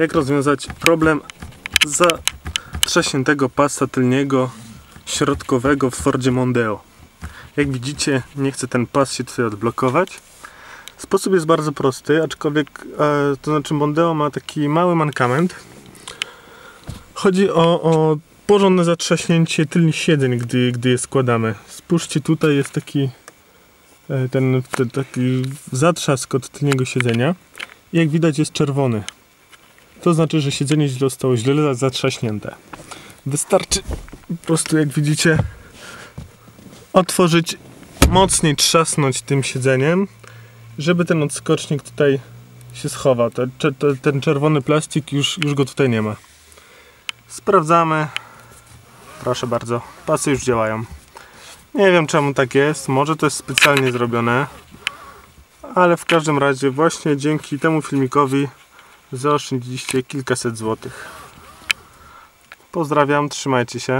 jak rozwiązać problem zatrzaśniętego pasa tylniego środkowego w Fordzie Mondeo. Jak widzicie, nie chce ten pas się tutaj odblokować. Sposób jest bardzo prosty, aczkolwiek e, to znaczy Mondeo ma taki mały mankament. Chodzi o, o porządne zatrzaśnięcie tylnych siedzeń, gdy, gdy je składamy. Spójrzcie, tutaj jest taki e, ten, ten taki zatrzask od tylniego siedzenia. Jak widać jest czerwony. To znaczy, że siedzenie zostało źle zatrzaśnięte. Wystarczy po prostu, jak widzicie, otworzyć, mocniej trzasnąć tym siedzeniem, żeby ten odskocznik tutaj się schował. Ten, ten, czerwony plastik już, już go tutaj nie ma. Sprawdzamy. Proszę bardzo, pasy już działają. Nie wiem czemu tak jest, może to jest specjalnie zrobione, ale w każdym razie właśnie dzięki temu filmikowi zaoszczędziliście kilkaset złotych. Pozdrawiam, trzymajcie się.